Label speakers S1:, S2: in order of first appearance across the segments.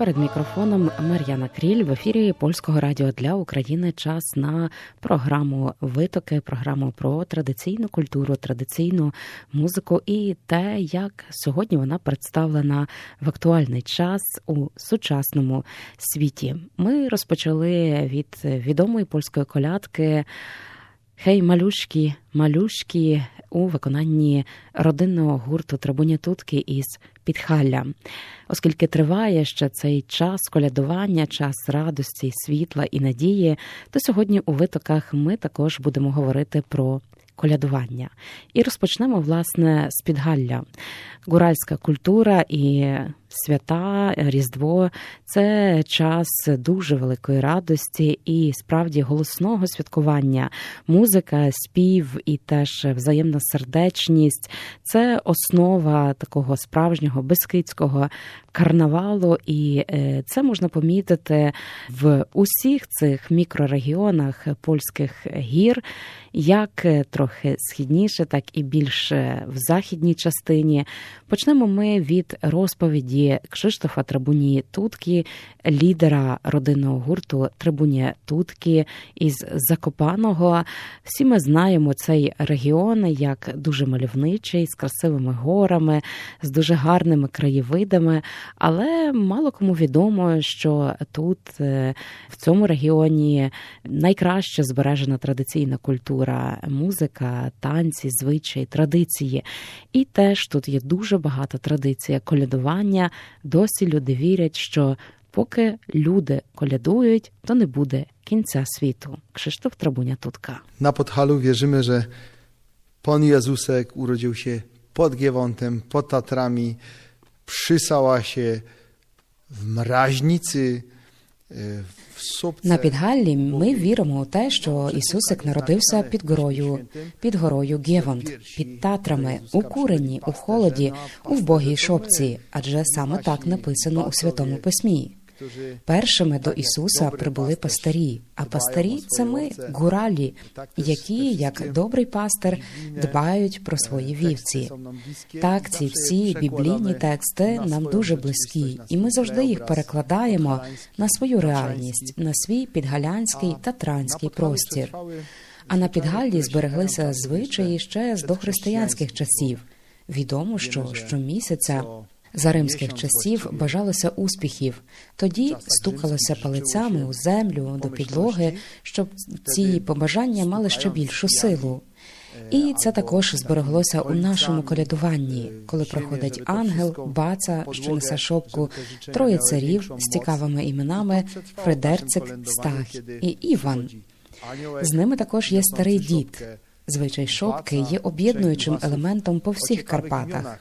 S1: Перед мікрофоном Мар'яна Кріль в ефірі польського радіо для України. Час на програму витоки, програму про традиційну культуру, традиційну музику і те, як сьогодні вона представлена в актуальний час у сучасному світі. Ми розпочали від відомої польської колядки. Хей, малюшки, малюшки у виконанні родинного гурту Трибуні Тутки із Підхалля, оскільки триває ще цей час колядування, час радості, світла і надії, то сьогодні у витоках ми також будемо говорити про колядування. І розпочнемо власне з Підгалля. Гуральська культура і свята, Різдво. Це час дуже великої радості і справді голосного святкування, музика, спів і теж взаємна сердечність це основа такого справжнього безкидського карнавалу, і це можна помітити в усіх цих мікрорегіонах польських гір, як трохи східніше, так і більше в західній частині. Почнемо ми від розповіді Кшиштофа Трибуні Тутки, лідера родинного гурту Трибуні Тутки із Закопаного. Всі ми знаємо цей регіон як дуже мальовничий, з красивими горами, з дуже гарними краєвидами. Але мало кому відомо, що тут, в цьому регіоні, найкраще збережена традиційна культура, музика, танці, звичаї, традиції. І теж тут є дуже багато традицій колядування. Досі люди вірять, що поки люди колядують, то не буде кінця світу. Krzysztof Trabunia Tutka.
S2: Na Podhalu wierzymy, że Pan Jezusek urodził się pod Giewontem, pod Tatrami, przy Sałasie, w Mraźnicy, w Sobce.
S1: На Підгаллі ми віримо у те, що Ісусик народився під горою, під горою Гєвонт, під Татрами, у курені, у холоді, у вбогій шопці, адже саме так написано у Святому Письмі. Першими до Ісуса прибули пастирі, а пастирі це ми, гуралі, які, як добрий пастир, дбають про свої вівці. Так, ці всі біблійні тексти нам дуже близькі, і ми завжди їх перекладаємо на свою реальність, на свій підгалянський та транський простір. А на Підгаллі збереглися звичаї ще з дохристиянських часів. Відомо, що щомісяця за римських часів бажалося успіхів, тоді стукалося палицями у землю до підлоги, щоб ці побажання мали ще більшу силу. І це також збереглося у нашому колядуванні, коли проходить ангел, баца, що несе шопку, троє царів з цікавими іменами Фредерцик, Стах і Іван. З ними також є старий дід. Звичай шопки є об'єднуючим елементом по всіх Карпатах.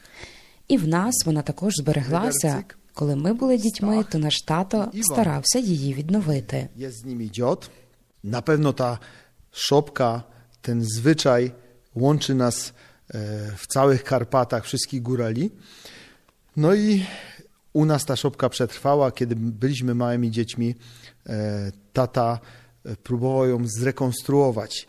S1: І в нас вона також збереглася. Коли ми були дітьми, то наш тато старався її відновити.
S2: Jest z nimi dziot. Na pewno ta szopka, ten zwyczaj łączy nas e, w całych Karpatach, wszystkich górali. No i u nas ta szopka przetrwała. Kiedy byliśmy małymi dziećmi, e, tata e, próbował ją zrekonstruować.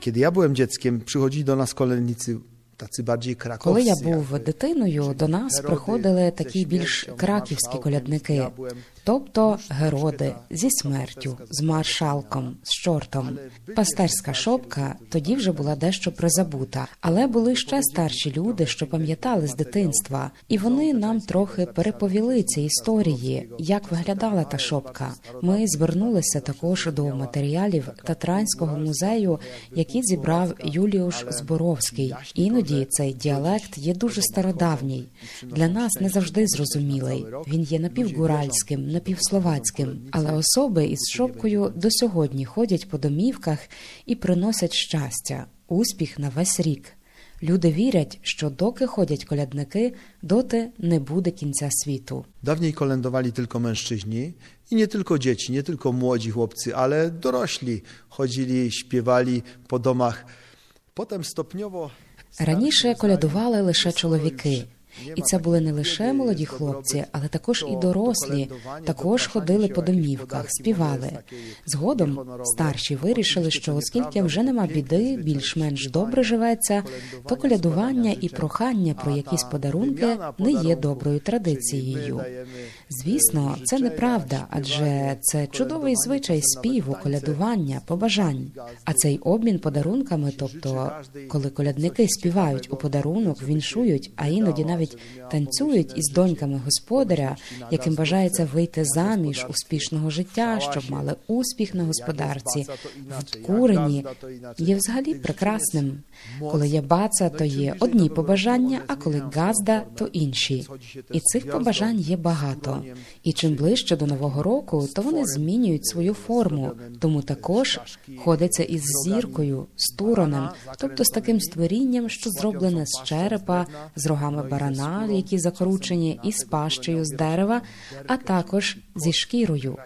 S2: Kiedy ja byłem dzieckiem, przychodzili do nas kolennicy tacy bardziej krakowscy.
S1: Коли я був дитиною, до нас приходили такі більш краківські колядники, тобто героди зі смертю, з маршалком, з чортом. Пастерська шопка тоді вже була дещо призабута, але були ще старші люди, що пам'ятали з дитинства, і вони нам трохи переповіли ці історії, як виглядала та шопка. Ми звернулися також до матеріалів Татранського музею, які зібрав Юліуш Зборовський. Іноді цей діалект є дуже стародавній. Для нас не завжди зрозумілий. Він є напівгуральським, напівсловацьким, але особи із шопкою до сьогодні ходять по домівках і приносять щастя, успіх на весь рік. Люди вірять, що доки ходять колядники, доти не буде кінця світу.
S2: Dawniej kolędowali tylko mężczyźni i nie tylko dzieci, nie tylko młodzi chłopcy, ale dorośli chodzili, śpiewali po domach. Potem stopniowo
S1: Раніше колядували лише чоловіки. І це були не лише молоді хлопці, але також і дорослі. Також ходили по домівках, співали. Згодом старші вирішили, що оскільки вже нема біди, більш-менш добре живеться, то колядування і прохання про якісь подарунки не є доброю традицією. Звісно, це неправда, адже це чудовий звичай співу, колядування, побажань. А цей обмін подарунками, тобто коли колядники співають у подарунок, віншують, а іноді навіть танцюють із доньками господаря, яким бажається вийти заміж успішного життя, щоб мали успіх на господарці, в курені, є взагалі прекрасним. Коли є баца, то є одні побажання, а коли газда, то інші. І цих побажань є багато. І чим ближче до нового року, то вони змінюють свою форму. Тому також ходиться із зіркою, з туроном, тобто з таким створінням, що зроблене з черепа, з рогами барана, які закручені, із пащею з дерева, а також зі шкірою.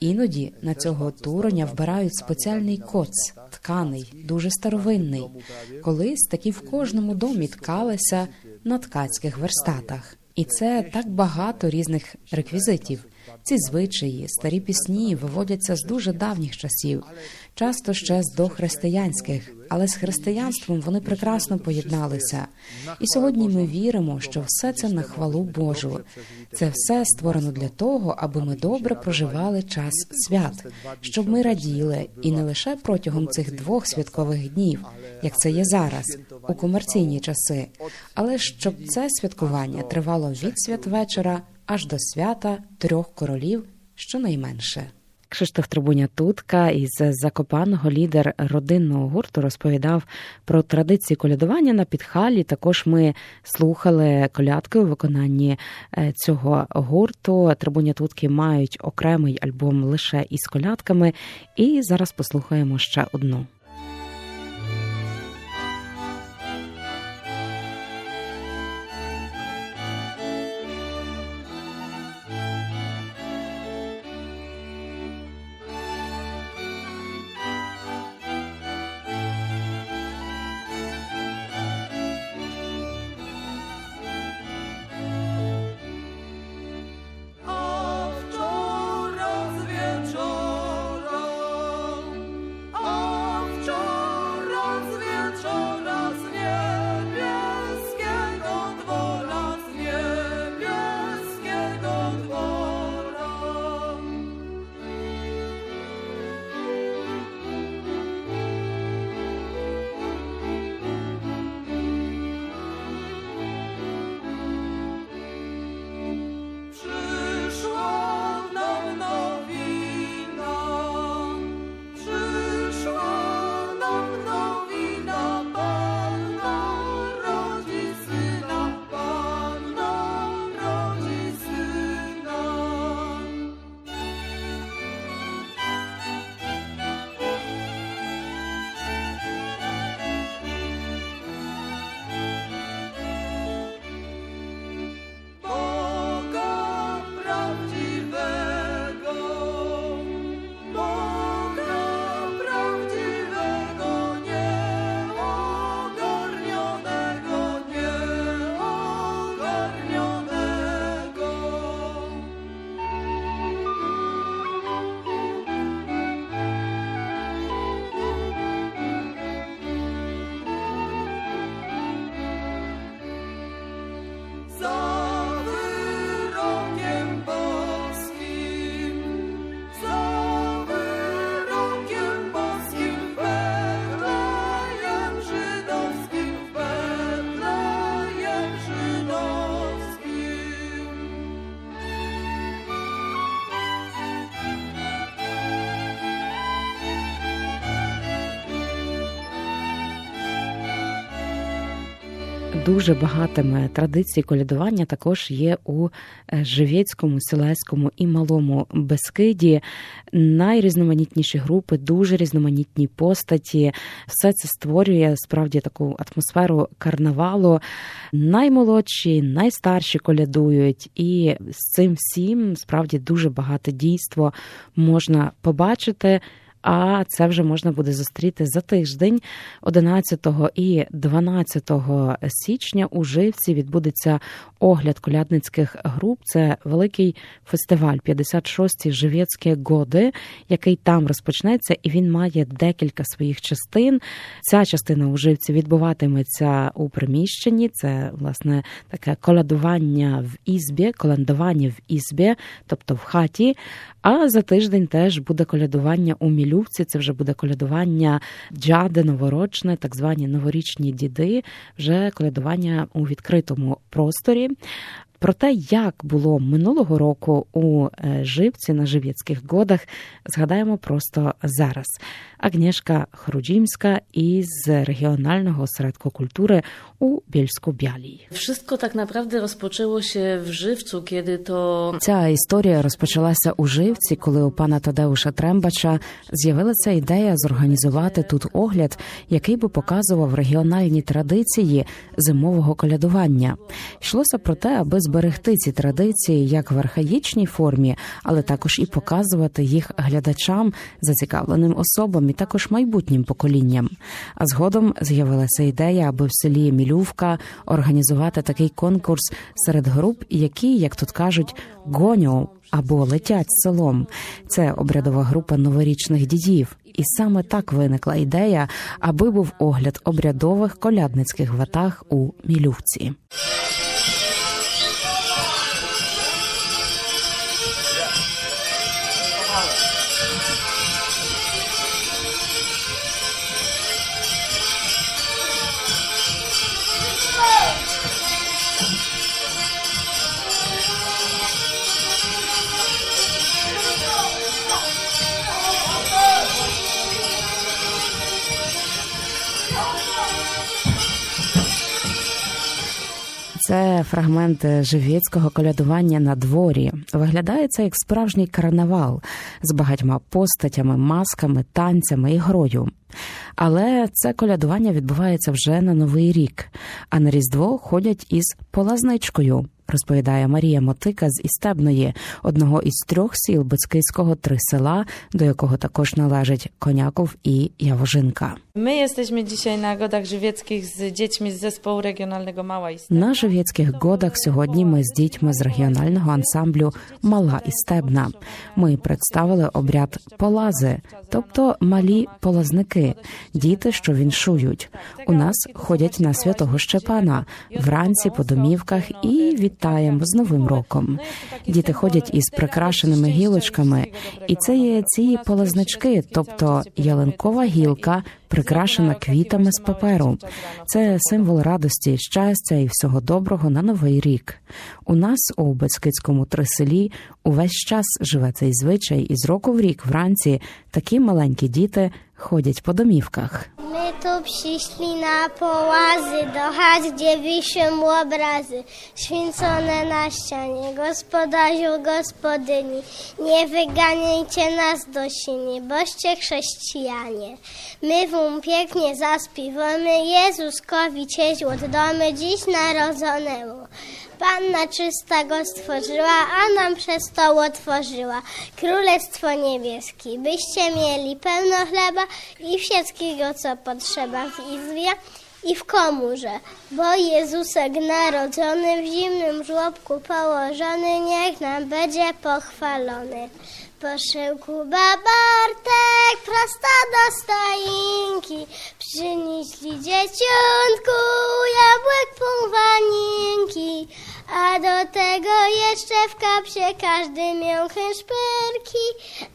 S1: Іноді на цього туроня вбирають спеціальний коц, тканий, дуже старовинний. Колись такі в кожному домі ткалися на ткацьких верстатах. І це так багато різних реквізитів. Ці звичаї, старі пісні виводяться з дуже давніх часів, часто ще з дохристиянських, але з християнством вони прекрасно поєдналися. І сьогодні ми віримо, що все це на хвалу Божу. Це все створено для того, аби ми добре проживали час свят, щоб ми раділи і не лише протягом цих двох святкових днів, як це є зараз, у комерційні часи, але щоб це святкування тривало від святвечора аж до свята трьох королів, щонайменше. Кшиштоф Трибуня Тутка із Закопаного лідер родинного гурту розповідав про традиції колядування на підхалі. Також ми слухали колядки у виконанні е, цього гурту. Трибуня Тутки мають окремий альбом лише із колядками. І зараз послухаємо ще одну. Дуже багатими традицій колядування також є у е, Живєцькому, Селеському і Малому Бескиді. Найрізноманітніші групи, дуже різноманітні постаті. Все це створює справді таку атмосферу карнавалу. Наймолодші, найстарші колядують, і з цим всім справді дуже багато дійство можна побачити. А це вже можна буде зустріти за тиждень, 11 і 12 січня. У Живці відбудеться огляд колядницьких груп. Це великий фестиваль 56-ті Живецькі годи, який там розпочнеться, і він має декілька своїх частин. Ця частина у Живці відбуватиметься у приміщенні. Це власне таке колядування в ізбі, колядування в ізбі, тобто в хаті. А за тиждень теж буде колядування у Мілювці. Це вже буде колядування джади новорочне, так звані новорічні діди, вже колядування у відкритому просторі. Про те, як було минулого року у е, Живці на Жив'яцьких годах, згадаємо просто зараз. Агнєшка Хруджімська із регіонального осередку культури у Bielsku-Białej.
S3: Wszystko tak naprawdę rozpoczęło się w Żywcu, kiedy to
S1: Ця історія розпочалася у Живці, коли у пана Тадеуша Трембача з'явилася ідея зорганізувати тут огляд, який би показував регіональні традиції зимового колядування. Йшлося про те, аби зберегти ці традиції як в архаїчній формі, але також і показувати їх глядачам, зацікавленим особам і також майбутнім поколінням. А згодом з'явилася ідея, аби в селі Мілювка організувати такий конкурс серед груп, які, як тут кажуть, гоньо або летять селом. Це обрядова група новорічних дідів. І саме так виникла ідея, аби був огляд обрядових колядницьких ватаг у Мілювці. Це фрагменти живецького колядування на дворі. Виглядає це як справжній карнавал з багатьма постатями, масками, танцями і грою. Але це колядування відбувається вже на новий рік, а на Різдво ходять із полазничкою. Розповідає Марія Мотика з Істебної, одного із трьох сіл Бицькийського три села, до якого також належать Коняков і Явожинка.
S4: My jesteśmy dzisiaj na Godach Żywieckich z dziećmi z zespołu regionalnego Mała Istna.
S1: На жив'яцьких годах сьогодні ми з дітьми з регіонального ансамблю Мала і Стебна. Ми представили обряд полази, тобто малі полазники, діти, що віншують. У нас ходять на святого Щепана вранці по домівках і вітаємо з Новим роком. Діти ходять із прикрашеними гілочками, і це є ці полазнички, тобто ялинкова гілка. Прикрашена квітами з паперу, це символ радості, щастя і всього доброго на новий рік. У нас у Бескидському триселі увесь час живе цей звичай, і з року в рік вранці такі маленькі діти chodzić po domówkach.
S5: My tu przyszli na połazy do chat, gdzie wiszą obrazy święcone na ścianie. Gospodarzu, gospodyni, nie wyganiajcie nas do sini, boście chrześcijanie. My wam pięknie zaspiwamy Jezuskowi cieśło od dziś narodzonemu. Panna czysta go stworzyła, a nam przez to otworzyła Królestwo niebieskie, byście mieli pełno chleba i wszystkiego, co potrzeba w izbie i w komórze. Bo Jezusek narodzony, w zimnym żłobku położony, niech nam będzie pochwalony poszyłku babartek prosto do stainki Przynieśli dzieciątku jabłek pół waninki. A do tego jeszcze w kapsie każdy miał chęszperki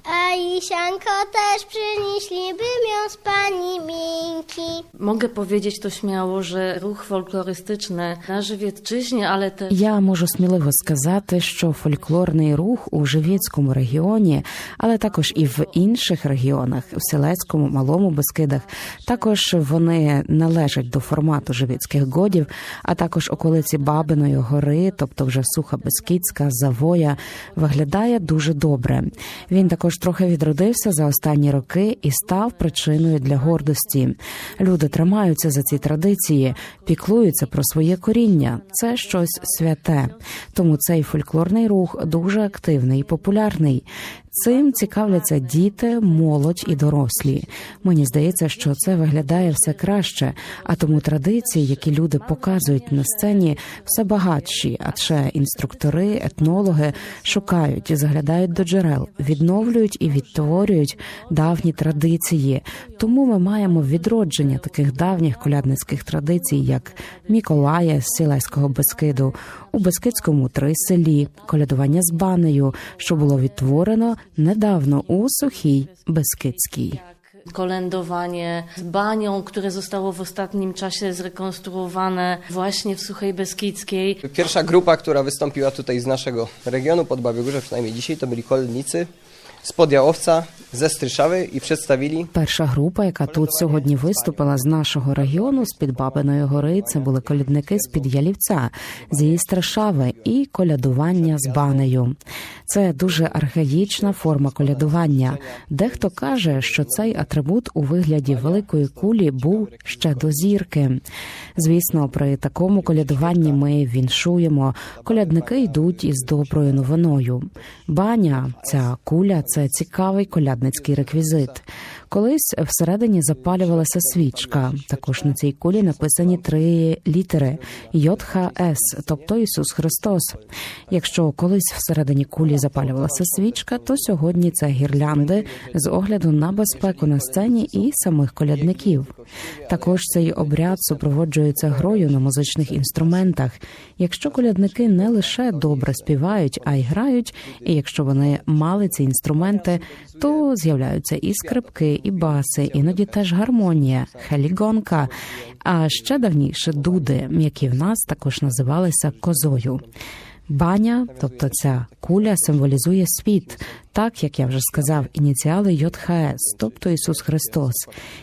S5: A Isianko też przynieśli, by miał z pani minki
S3: mogę powiedzieć to śmiało, że ruch folk folklorystyczne na Żywiecczyźnie, ale też
S1: Я можу сміливо сказати, що фольклорний рух у Живіцькому регіоні, але також і в інших регіонах, в Селецькому, Малому Бескидах, також вони належать до формату живіцьких годів, а також околиці Бабиної гори, тобто вже Суха Бескідська, Завоя, виглядає дуже добре. Він також трохи відродився за останні роки і став причиною для гордості. Люди тримаються за ці традиції, піклуються про своє коріння. Це щось святе. Тому цей фольклорний рух дуже активний і популярний. Цим цікавляться діти, молодь і дорослі. Мені здається, що це виглядає все краще, а тому традиції, які люди показують на сцені, все багатші. Адже інструктори, етнологи шукають і заглядають до джерел, відновлюють і відтворюють давні традиції. Тому ми маємо відродження таких давніх колядницьких традицій, як Міколая з Сілеського Бескиду, у Бескидському три селі, колядування з банею, що було відтворено недавно у Сухій Бескидській.
S3: kolędowanie z banią, które zostało w ostatnim czasie zrekonstruowane właśnie w Suchej Beskidzkiej.
S6: Pierwsza grupa, która wystąpiła tutaj z naszego regionu, pod Babiegórze, przynajmniej dzisiaj, to byli kolnicy z Podjałowca, ze Stryszawy i
S1: Перша група, яка тут сьогодні виступила з нашого регіону з під Бабиної гори, це були колядники з під Ялівця, з її і колядування з банею. Це дуже архаїчна форма колядування. Дехто каже, що цей атрибут у вигляді великої кулі був ще до зірки. Звісно, при такому колядуванні ми віншуємо. Колядники йдуть із доброю новиною. Баня, ця куля це цікавий колядницький реквізит. Колись всередині запалювалася свічка. Також на цій кулі написані три літери ЙХС, тобто Ісус Христос. Якщо колись всередині кулі запалювалася свічка, то сьогодні це гірлянди з огляду на безпеку на сцені і самих колядників. Також цей обряд супроводжується грою на музичних інструментах. Якщо колядники не лише добре співають, а й грають, і якщо вони мали ці інструменти, то з'являються і скрипки, і баси, іноді теж гармонія, хелігонка. А ще давніше дуди, які в нас також називалися козою. Баня, тобто ця куля, символізує світ, так як я вже сказав, ініціали ЙХС, тобто Ісус Христос.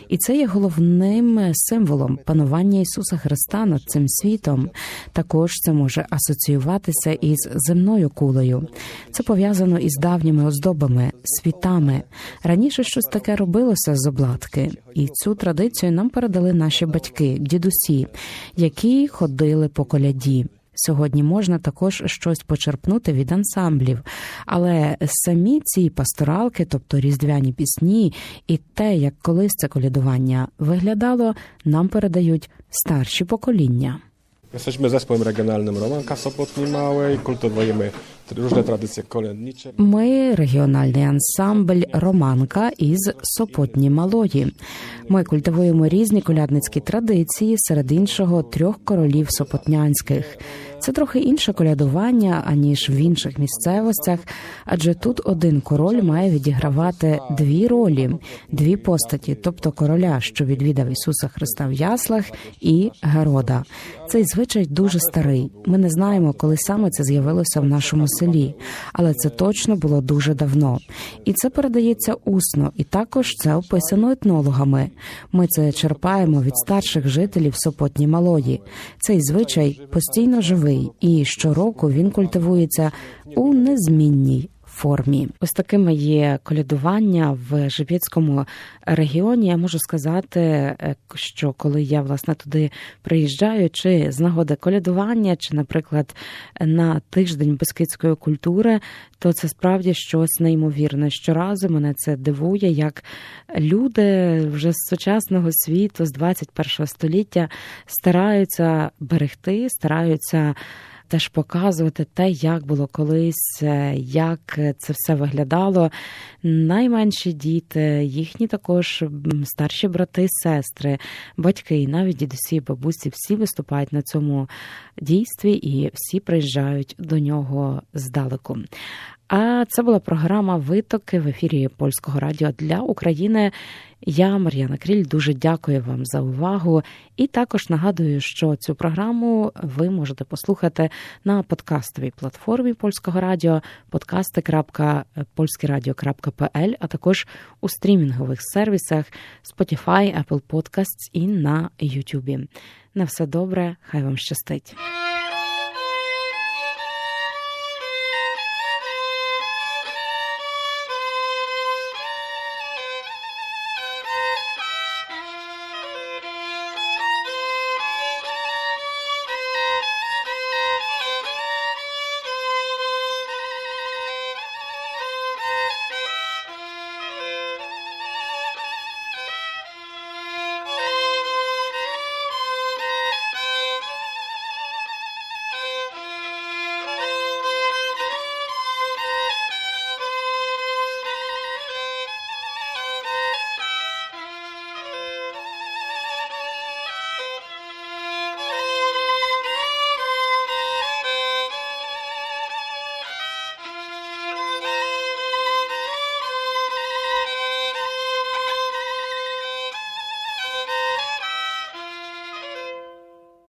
S1: І це є головним символом панування Ісуса Христа над цим світом. Також це може асоціюватися із земною кулею. Це пов'язано із давніми оздобами, світами. Раніше щось таке робилося з обладки, і цю традицію нам передали наші батьки, дідусі, які ходили по коляді. Сьогодні можна також щось почерпнути від ансамблів, але самі ці пасторалки, тобто різдвяні пісні, і те, як колись це колядування виглядало, нам передають старші покоління.
S7: Jesteśmy zespołem regionalnym Romanka Sopotni Małej, kultywujemy różne tradycje kolędnicze.
S1: Ми регіональний ансамбль Романка із Сопотні Малої. Ми культивуємо різні колядницькі традиції, серед іншого трьох королів сопотнянських. Це трохи інше колядування аніж в інших місцевостях, адже тут один король має відігравати дві ролі, дві постаті, тобто короля, що відвідав Ісуса Христа в яслах, і Герода. Цей звичай дуже старий. Ми не знаємо, коли саме це з'явилося в нашому селі, але це точно було дуже давно. І це передається усно, і також це описано етнологами. Ми це черпаємо від старших жителів Сопотні Малої. Цей звичай постійно живий, і щороку він культивується у незмінній. Формі ось такими є колядування в Живіцькому регіоні. Я можу сказати, е, що коли я власне туди приїжджаю, чи з нагоди колядування, чи, наприклад, на тиждень бескидської культури, то це справді щось неймовірне. Щоразу мене це дивує, як люди вже з сучасного світу, з 21 століття, стараються берегти, стараються. Теж показувати те, як було колись, е, як це все виглядало. Найменші діти, їхні також старші брати, сестри, батьки, і навіть дідусі, бабусі, всі виступають на цьому дійстві і всі приїжджають до нього здалеку. А це була програма Витоки в ефірі Польського радіо для України. Я, Мар'яна Кріль, дуже дякую вам за увагу. І також нагадую, що цю програму ви можете послухати на подкастовій платформі Польського радіо podcasty.polskieradio.pl, а також у стрімінгових сервісах Spotify, Apple Podcasts і на YouTube. На все добре, хай вам щастить.